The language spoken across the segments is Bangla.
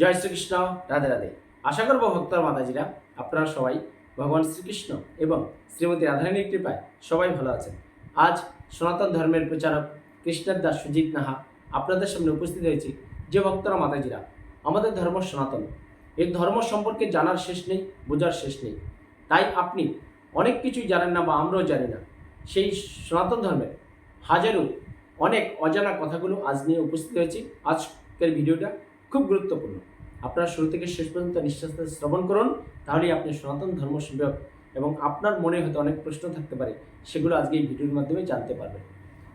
জয় শ্রীকৃষ্ণ, রাধে রাধে। আশা করব ভক্তর, মাতাজিরা, আপনারা সবাই ভগবান শ্রীকৃষ্ণ এবং শ্রীমতী রাধারানীর কৃপায় সবাই ভালো আছেন। আজ সনাতন ধর্মের প্রচারক কৃষ্ণের দাস সুজিত নাহা আপনাদের সামনে উপস্থিত হয়েছি যে ভক্তরা, মাতাজিরা, আমাদের ধর্ম সনাতন। এই ধর্ম সম্পর্কে জানার শেষ নেই, বোঝার শেষ নেই। তাই আপনি অনেক কিছুই জানেন না বা আমরাও জানি না। সেই সনাতন ধর্মের হাজারো অনেক অজানা কথাগুলো আজ নিয়ে উপস্থিত হয়েছি। আজকের ভিডিওটা খুব গুরুত্বপূর্ণ। আপনারা শুরু থেকে শেষ পর্যন্ত নিঃশ্বাস শ্রবণ করুন, তাহলেই আপনি সনাতন ধর্ম সম্পর্ক এবং আপনার মনে হয়তো অনেক প্রশ্ন থাকতে পারে, সেগুলো আজকে এই ভিডিওর মাধ্যমে জানতে পারবেন।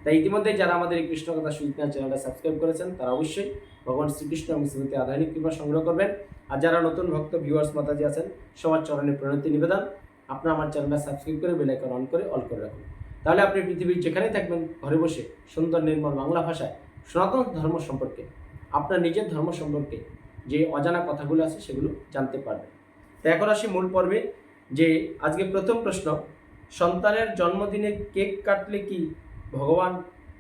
তাই ইতিমধ্যে যারা আমাদের এই কৃষ্ণ কথা সুবিধা চ্যানেলটা সাবস্ক্রাইব করেছেন, তারা অবশ্যই ভগবান শ্রীকৃষ্ণ এবং শ্রীমতী আধারিক কৃপা সংগ্রহ করবেন। আর যারা নতুন ভক্ত ভিউয়ার্স মাতাজি আছেন, সবার চরণে প্রণতি নিবেদন। আপনার আমার চ্যানেলটা সাবস্ক্রাইব করে বেলাইকন অন করে অল করে রাখুন। তাহলে আপনি পৃথিবীর যেখানেই থাকবেন, ঘরে বসে সুন্দর নির্মল বাংলা ভাষায় সনাতন ধর্ম সম্পর্কে আপনার নিজের ধর্ম সম্পর্কে যে অজানা কথাগুলো আছে সেগুলো জানতে পারবেন। তো এখন আসি মূল পর্বে, যে আজকে প্রথম প্রশ্ন, সন্তানের জন্মদিনে কেক কাটলে কি ভগবান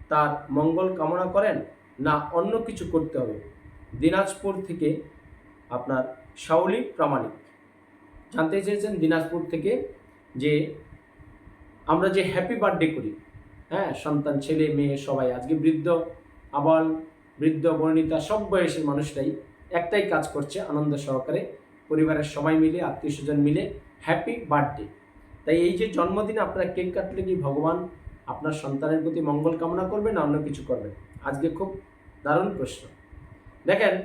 তার মঙ্গল কামনা করেন না অন্য কিছু করতে হবে? দিনাজপুর থেকে আপনার শাওলি প্রামাণিক। জানতে চেয়েছেন দিনাজপুর থেকে যে আমরা যে হ্যাপি বার্থডে করি হ্যাঁ? সন্তান, ছেলে, মেয়ে, সবাই, আজকে বৃদ্ধ, আবাল বৃদ্ধ, বর্ণিতা সব বয়সের মানুষরাই একটাই কাজ করছে আনন্দ সহকারে। পরিবারের সবাই মিলে, আত্মীয় স্বজন মিলে হ্যাপি বার্থডে তাই এই যে জন্মদিনে, আপনারা কেক কাটলে কি ভগবান আপনার সন্তানের প্রতি মঙ্গল কামনা করবেন না অন্য কিছু করবেন? আজকে খুব দারুণ প্রশ্ন। দেখেন,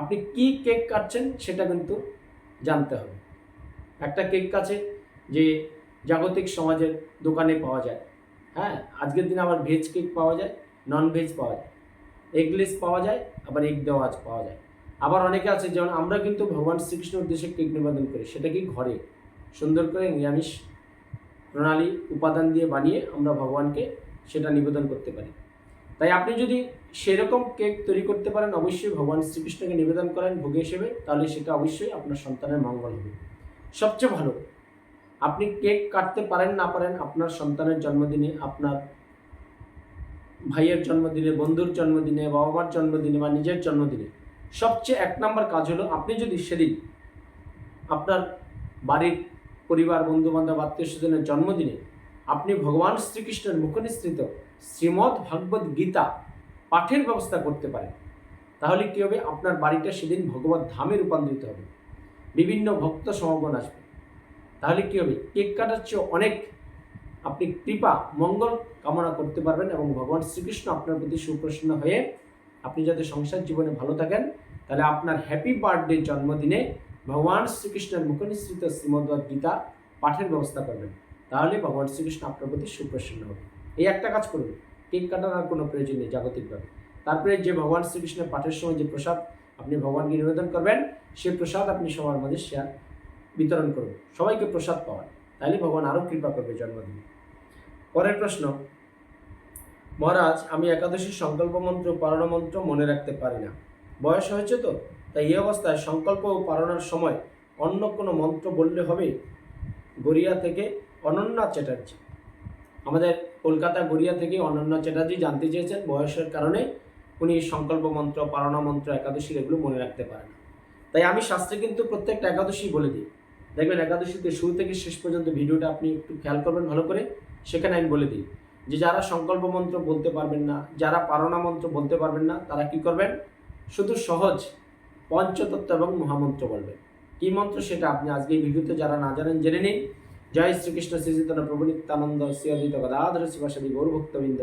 আপনি কি কেক কাটছেন সেটা কিন্তু জানতে হবে। একটা কেক কাছে যে জাগতিক সমাজের দোকানে পাওয়া যায় হ্যাঁ? আজকের দিনে আবার ভেজ কেক পাওয়া যায় নন ভেজ পাওয়া যায়। এগলেস পাওয়া যায়, আবার এগ দেওয়া আছে- পাওয়া যায়। আবার অনেকে আছে, যেমন আমরা কিন্তু ভগবান শ্রীকৃষ্ণের উদ্দেশ্যে কেক নিবেদন করি, সেটা কি ঘরে? সুন্দর করে নিরামিষ প্রণালী উপাদান দিয়ে বানিয়ে আমরা ভগবানকে সেটা নিবেদন করতে পারি। তাই আপনি যদি সেরকম কেক তৈরি করতে পারেন, অবশ্যই ভগবান শ্রীকৃষ্ণকে নিবেদন করেন ভোগে হিসেবে, তাহলে সেটা অবশ্যই আপনার সন্তানের মঙ্গল হবে। সবচেয়ে ভালো, আপনি কেক কাটতে পারেন না পারেন আপনার সন্তানের জন্মদিনে, আপনার ভাইয়ের জন্মদিনে, বন্ধুর জন্মদিনে বাবা মার জন্মদিনে বা নিজের জন্মদিনে। সবচেয়ে এক নম্বর কাজ হলো আপনি যদি সেদিন আপনার বাড়ির পরিবার বন্ধু বান্ধব আত্মীয় স্বজনের জন্মদিনে আপনি ভগবান শ্রীকৃষ্ণের মুখনিসৃত শ্রীমদ্ ভাগবত গীতা পাঠের ব্যবস্থা করতে পারেন, তাহলে কী হবে? আপনার বাড়িটা সেদিন ভগবত ধামে রূপান্তরিত হবে। বিভিন্ন ভক্ত সমাগম আসবে। তাহলে কী হবে? কেক কাটার চেয়ে অনেক আপনি কৃপা, মঙ্গল কামনা করতে পারবেন এবং ভগবান শ্রীকৃষ্ণ আপনার প্রতি সুপ্রসন্ন হয়ে আপনি যাতে সংসার জীবনে ভালো থাকেন, তাহলে আপনার হ্যাপি বার্থডে জন্মদিনে ভগবান শ্রীকৃষ্ণের মুখনিসৃত শ্রীমদ্ভগবত গীতা পাঠের ব্যবস্থা করবেন। তাহলে ভগবান শ্রীকৃষ্ণ আপনার প্রতি সুপ্রসন্ন হবে। এই একটা কাজ করবেন কেক কাটার আর কোনো প্রয়োজন নেই জাগতিকভাবে। তারপরে যে ভগবান শ্রীকৃষ্ণের পাঠের সময় যে প্রসাদ আপনি ভগবানকে নিবেদন করবেন সেই প্রসাদ আপনি সবার মাঝে শেয়ার বিতরণ করুন। সবাইকে প্রসাদ পাওয়ান তাহলে ভগবান আরও কৃপা করবে জন্মদিনে। পরের প্রশ্ন। মহারাজ, আমি একাদশীর সংকল্প মন্ত্র পালন মন্ত্র মনে রাখতে পারি না। বয়স হয়েছে তো, তাই এই অবস্থায় সংকল্প ও পারণার সময় অন্য কোনো মন্ত্র বললে হবে? গড়িয়া থেকে অনন্যা চ্যাটার্জি। আমাদের কলকাতা গড়িয়া থেকে অনন্যা চ্যাটার্জি জানতে চেয়েছেন। বয়সের কারণে উনি সংকল্প মন্ত্র পালনা মন্ত্র, একাদশীর এগুলো মনে রাখতে পারেন না। তাই আমি শাস্ত্রে কিন্তু প্রত্যেকটা একাদশী বলে দিই। দেখবেন, একাদশীতে শুরু থেকে শেষ পর্যন্ত ভিডিওটা আপনি একটু খেয়াল করবেন ভালো করে। সেখানে আমি বলে দিই যে যারা সংকল্প মন্ত্র বলতে পারবেন না, যারা পারণা মন্ত্র বলতে পারবেন না, তারা কি করবেন? শুধু সহজ পঞ্চতত্ত্ব এবং মহামন্ত্র বলবেন। কি মন্ত্র সেটা আপনি আজকে এই ভিডিওতে যারা না জানেন জেনে নিন। জয় শ্রীকৃষ্ণ শ্রীচৈতন্য প্রভু নিত্যানন্দ শ্রী গদাধর শিবাসাদি গৌরভক্তবৃন্দ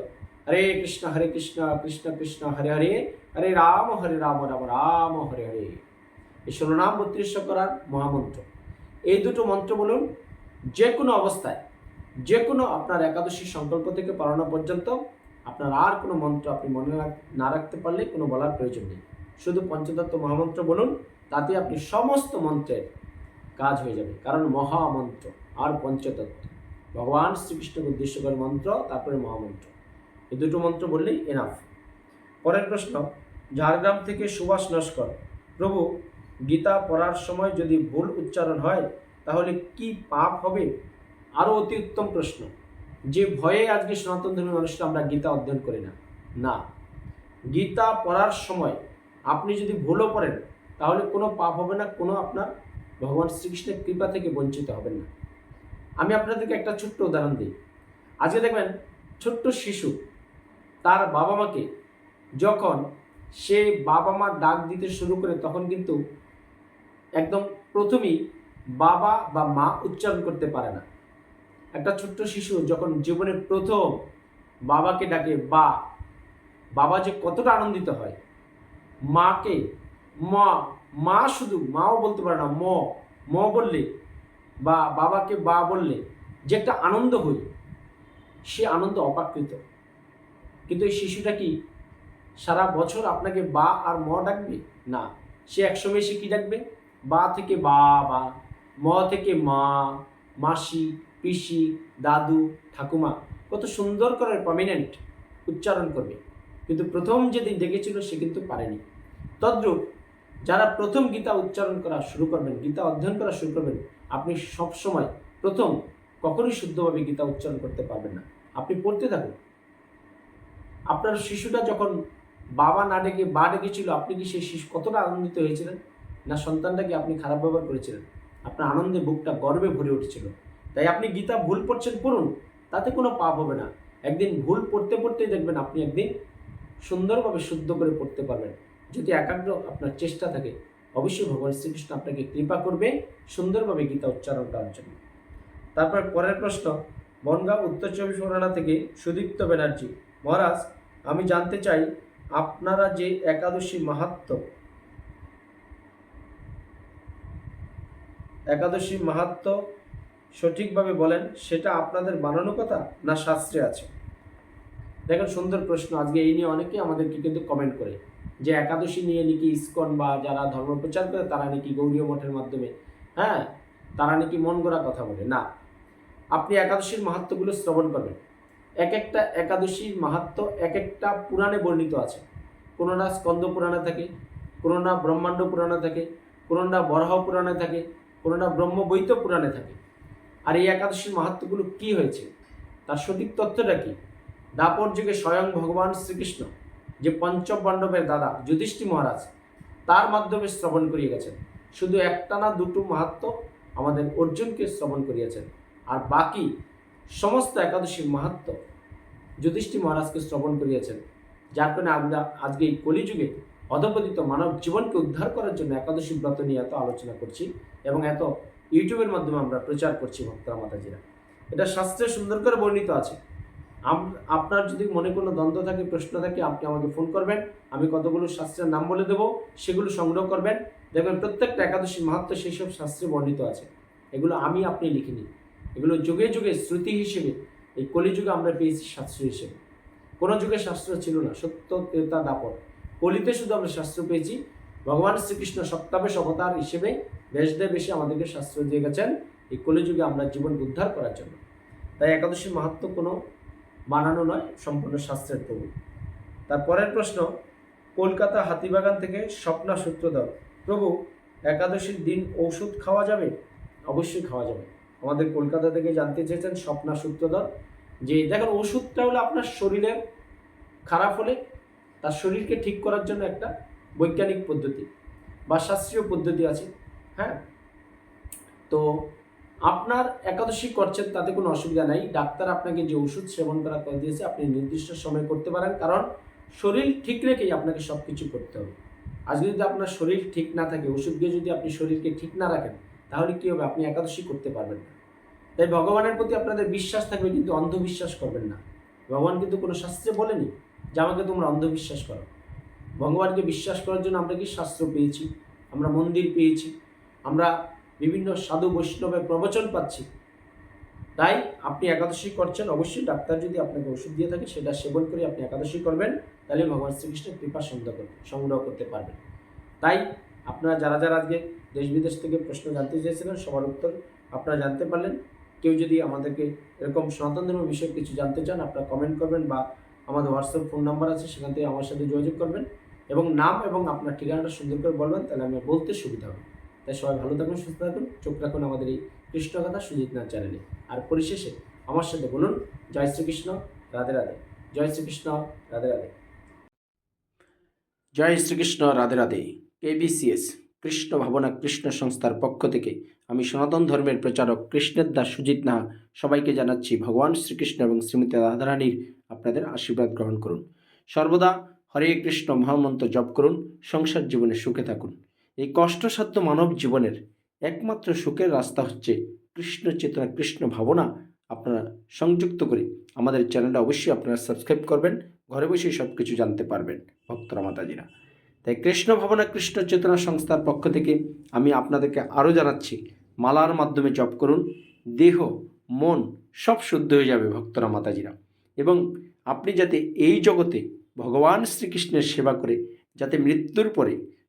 হরে কৃষ্ণ হরে কৃষ্ণ কৃষ্ণ কৃষ্ণ, হরে হরে হরে রাম হরে রাম রাম রাম, হরে হরে। এই ষোলো নাম বত্রিশ করার মহামন্ত্র। এই দুটো মন্ত্র বলুন যে কোনো অবস্থায় যে কোনো আপনার একাদশী সংকল্প থেকে পালনা পর্যন্ত আপনার আর কোনো মন্ত্র আপনি মনে না রাখতে পারলে কোনো বলার প্রয়োজন নেই। শুধু পঞ্চতত্ত্ব মহামন্ত্র বলুন, তাতে আপনি সমস্ত মন্ত্রের কাজ হয়ে যাবে। কারণ মহামন্ত্র আর পঞ্চতত্ত্ব, ভগবান শ্রীকৃষ্ণকে উদ্দেশ্য করে মন্ত্র, তারপরে মহামন্ত্র। এই দুটো মন্ত্র বললেই এনাফ পরের প্রশ্ন, ঝাড়গ্রাম থেকে সুভাষ নস্কর প্রভু, গীতা পড়ার সময় যদি ভুল উচ্চারণ হয়, তাহলে কি পাপ হবে? আরও অতি উত্তম প্রশ্ন। যে ভয়ে আজকে সনাতন ধর্মের মানুষরা আমরা গীতা অধ্যয়ন করি না। না। গীতা পড়ার সময় আপনি যদি ভুলও পড়েন, তাহলে কোনো পাপ হবে না, কোনো আপনার ভগবান শ্রীকৃষ্ণের কৃপা থেকে বঞ্চিত হবেন না। আমি আপনাদেরকে একটা ছোট্ট উদাহরণ দিই। আজকে দেখবেন ছোট্ট শিশু তার বাবা মাকে যখন সে বাবা মা ডাক দিতে শুরু করে, তখন কিন্তু একদম প্রথমেই বাবা বা মা উচ্চারণ করতে পারে না। একটা ছোট্ট শিশু যখন জীবনে প্রথম বাবাকে ডাকে, বা, বাবা যে কতটা আনন্দিত হয়। মাকে, মা মা শুধু মাও বলতে পারে না, ম ম বললে, বা বাবাকে বা বললে যে একটা আনন্দ হই সে আনন্দ অপাকৃত। কিন্তু এই শিশুটা কি সারা বছর আপনাকে বা আর ম ডাকবে? না, সে একসময় সে কি ডাকবে? বা থেকে বাবা ম থেকে মা, মাসি পিসি, দাদু, ঠাকুমা কত সুন্দর করে প্রমিনেন্ট উচ্চারণ করবে। কিন্তু প্রথম যেদিন ডেকেছিল সে কিন্তু পারেনি। তদ্রূপ যারা প্রথম গীতা উচ্চারণ করা শুরু করবেন, গীতা অধ্যয়ন করা শুরু করবেন, আপনি সবসময় প্রথম কখনোই শুদ্ধভাবে গীতা উচ্চারণ করতে পারবেন না। আপনি পড়তে থাকুন। আপনার শিশুটা যখন বাবা না ডেকে, বা ডেকেছিল, আপনি কি সেই শিশু কতটা আনন্দিত হয়েছিলেন? না সন্তানটাকে আপনি খারাপ ব্যবহার করেছিলেন? আপনার আনন্দে বুকটা গর্বে ভরে উঠেছিল। তাই আপনি গীতা ভুল পড়ছেন পড়ুন, তাতে কোনো পাপ হবে না। একদিন ভুল পড়তে পড়তেই দেখবেন আপনি একদিন সুন্দরভাবে শুদ্ধ করে পড়তে পারবেন। যদি একাগ্র আপনার চেষ্টা থাকে, অবশ্যই ভগবান শ্রীকৃষ্ণ আপনাকে কৃপা করবে, সুন্দরভাবে গীতা উচ্চারণ করার জন্য। তারপর পরের প্রশ্ন বনগাঁও উত্তর চব্বিশ পরগনা থেকে সুদীপ্ত ব্যানার্জি, মহারাজ, আমি জানতে চাই, আপনারা যে একাদশী মাহাত্ম একাদশী মাহাত্ম সঠিকভাবে বলেন, সেটা আপনাদের বানানো কথা না শাস্ত্রে আছে? দেখেন, সুন্দর প্রশ্ন। আজকে এই নিয়ে অনেকেই আমাদেরকে কিন্তু কমেন্ট করে যে একাদশী নিয়ে নাকি ইস্কন বা যারা ধর্ম প্রচার করে, তারা নাকি গৌরীয় মঠের মাধ্যমে হ্যাঁ? তারা নাকি মন গড়া কথা বলে। না। আপনি একাদশীর মাহাত্মগুলো শ্রবণ করবেন। এক একটা একাদশীর মাহাত্ম এক একটা পুরাণে বর্ণিত আছে। কোনোটা স্কন্দ পুরাণে থাকে কোনোটা ব্রহ্মাণ্ড পুরাণে থাকে কোনোটা বরাহ পুরাণে থাকে কোনোটা ব্রহ্মবৈত পুরাণে থাকে। আর এই একাদশীর মাহাত্মগুলো কি হয়েছে? তার সঠিক তত্ত্বটা কি? দাপর যুগে স্বয়ং ভগবান শ্রীকৃষ্ণ, যে পঞ্চম পাণ্ডবের দাদা যুধিষ্ঠি মহারাজ, তার মাধ্যমে শ্রবণ করিয়ে গেছেন। শুধু একটা না, দুটো মাহাত্ম আমাদের অর্জুনকে শ্রবণ করিয়েছেন। আর বাকি সমস্ত একাদশীর মাহাত্ম যুধিষ্ঠি মহারাজকে শ্রবণ করিয়েছেন। যার কারণে আমরা আজকে এই কলিযুগে অধপতিত মানব জীবনকে উদ্ধার করার জন্য একাদশী ব্রত নিয়ে এত আলোচনা করছি এবং এত ইউটিউবের মাধ্যমে আমরা প্রচার করছি ভক্তরা, মাতাজিরা। এটা শাস্ত্রে সুন্দর করে বর্ণিত আছে। আপনার যদি মনে কোনো দ্বন্দ্ব থাকে, প্রশ্ন থাকে, আপনি আমাকে ফোন করবেন। আমি কতগুলো শাস্ত্রের নাম বলে দেবো, সেগুলো সংগ্রহ করবেন। দেখবেন প্রত্যেকটা একাদশীর মাহাত্ম সেই সব শাস্ত্রে বর্ণিত আছে। এগুলো আমি আপনি লিখিনি এগুলো যুগে যুগে শ্রুতি হিসেবে, এই কলিযুগে আমরা পেয়েছি শাস্ত্র হিসেবে। কোনো যুগে শাস্ত্র ছিল না, সত্য, ত্রেতা, দাপট। কলিতে শুধু আমরা শাস্ত্র পেয়েছি। ভগবান শ্রীকৃষ্ণ সপ্তাবেশ অবতার হিসেবে বেশদেব এসে আমাদেরকে শাস্ত্র দিয়ে গেছেন এই কলিযুগে আমরা জীবন উদ্ধার করার জন্য। তাই একাদশীর মাহাত্ম কোনো বানানো নয়, সম্পূর্ণ শাস্ত্রের প্রভু তার পরের প্রশ্ন, কলকাতা হাতিবাগান থেকে স্বপ্না সূত্রধর, প্রভু, একাদশীর দিন ঔষধ খাওয়া যাবে? অবশ্যই খাওয়া যাবে। আমাদের কলকাতা থেকে জানতে চেয়েছেন স্বপ্না সূত্রধর যে, দেখেন ওষুধটা হলো আপনার শরীরের খারাপ হলে তার শরীরকে ঠিক করার জন্য একটা বৈজ্ঞানিক পদ্ধতি বা শাস্ত্রীয় পদ্ধতি আছে। হ্যাঁ? তো আপনার একাদশী করছেন, তাতে কোনো অসুবিধা নাই। ডাক্তার আপনাকে যে ওষুধ সেবন করা করে দিয়েছে, আপনি নির্দিষ্ট সময় করতে পারেন, কারণ শরীর ঠিক রেখেই আপনাকে সব কিছু করতে হবে। আজকে যদি আপনার শরীর ঠিক না থাকে, ওষুধ দিয়ে যদি আপনি শরীরকে ঠিক না রাখেন, তাহলে কী হবে? আপনি একাদশী করতে পারবেন না। তাই ভগবানের প্রতি আপনাদের বিশ্বাস থাকবে, কিন্তু অন্ধবিশ্বাস করবেন না। ভগবান কিন্তু কোনো শাস্ত্রে বলেনি যে আমাকে তোমরা অন্ধবিশ্বাস করো। ভগবানকে বিশ্বাস করার জন্য আমরা কি শাস্ত্র পেয়েছি? আমরা মন্দির পেয়েছি। আমরা বিভিন্ন সাধু বৈষ্ণবের প্রবচন পাচ্ছি। তাই আপনি একাদশী করছেন, অবশ্যই ডাক্তার যদি আপনাকে ওষুধ দিয়ে থাকে, সেটা সেবন করে আপনি একাদশী করবেন, তাহলে ভগবান শ্রীকৃষ্ণের কৃপা সংগ্রহ করতে সংগ্রহ করতে পারবেন। তাই আপনারা যারা যারা আজকে দেশ বিদেশ থেকে প্রশ্ন জানতে চেয়েছিলেন, সবার উত্তর আপনারা জানতে পারলেন। কেউ যদি আমাদেরকে এরকম সনাতন ধর্ম বিষয়ে কিছু জানতে চান, আপনারা কমেন্ট করবেন বা আমাদের হোয়াটসঅ্যাপ ফোন নাম্বার আছে, সেখান থেকে আমার সাথে যোগাযোগ করবেন। এবং নাম এবং আপনার ঠিকানাটা সুন্দর করে বলবেন, তাহলে আমি বলতে সুবিধা হবে। তাই সবাই ভালো থাকুন, সুস্থ থাকুন। চোখ রাখুন আমাদের এই কৃষ্ণকথা সুজিত নাথ চ্যানেলে। আর পরিশেষে আমার সাথে বলুন, জয় শ্রীকৃষ্ণ, রাধে রাধে। জয় শ্রীকৃষ্ণ, রাধে রাধে। জয় শ্রীকৃষ্ণ, রাধে রাধে। কেবিসিএস কৃষ্ণ ভাবনা, কৃষ্ণ সংস্থার পক্ষ থেকে আমি সনাতন ধর্মের প্রচারক কৃষ্ণের দাস সুজিত নাহা সবাইকে জানাচ্ছি ভগবান শ্রীকৃষ্ণ এবং শ্রীমতী রাধারানীর আপনাদের আশীর্বাদ গ্রহণ করুন। সর্বদা হরে কৃষ্ণ মহামন্ত্র জপ করুন, সংসার জীবনে সুখে থাকুন। এই কষ্টসাধ্য মানব জীবনের একমাত্র সুখের রাস্তা হচ্ছে কৃষ্ণ চেতনা, কৃষ্ণ ভাবনা। আপনারা সংযুক্ত করে আমাদের চ্যানেলটা অবশ্যই আপনারা সাবস্ক্রাইব করবেন, ঘরে বসেই সব কিছু জানতে পারবেন ভক্তরা, মাতাজিরা। তাই কৃষ্ণ ভাবনা, কৃষ্ণ চেতনা সংস্থার পক্ষ থেকে আমি আপনাদেরকে আরও জানাচ্ছি, মালার মাধ্যমে জপ করুন, দেহ, মন সব শুদ্ধ হয়ে যাবে ভক্তরা, মাতাজিরা। এবং আপনি যাতে এই জগতে ভগবান শ্রীকৃষ্ণের সেবা করে, যাতে মৃত্যুর পরে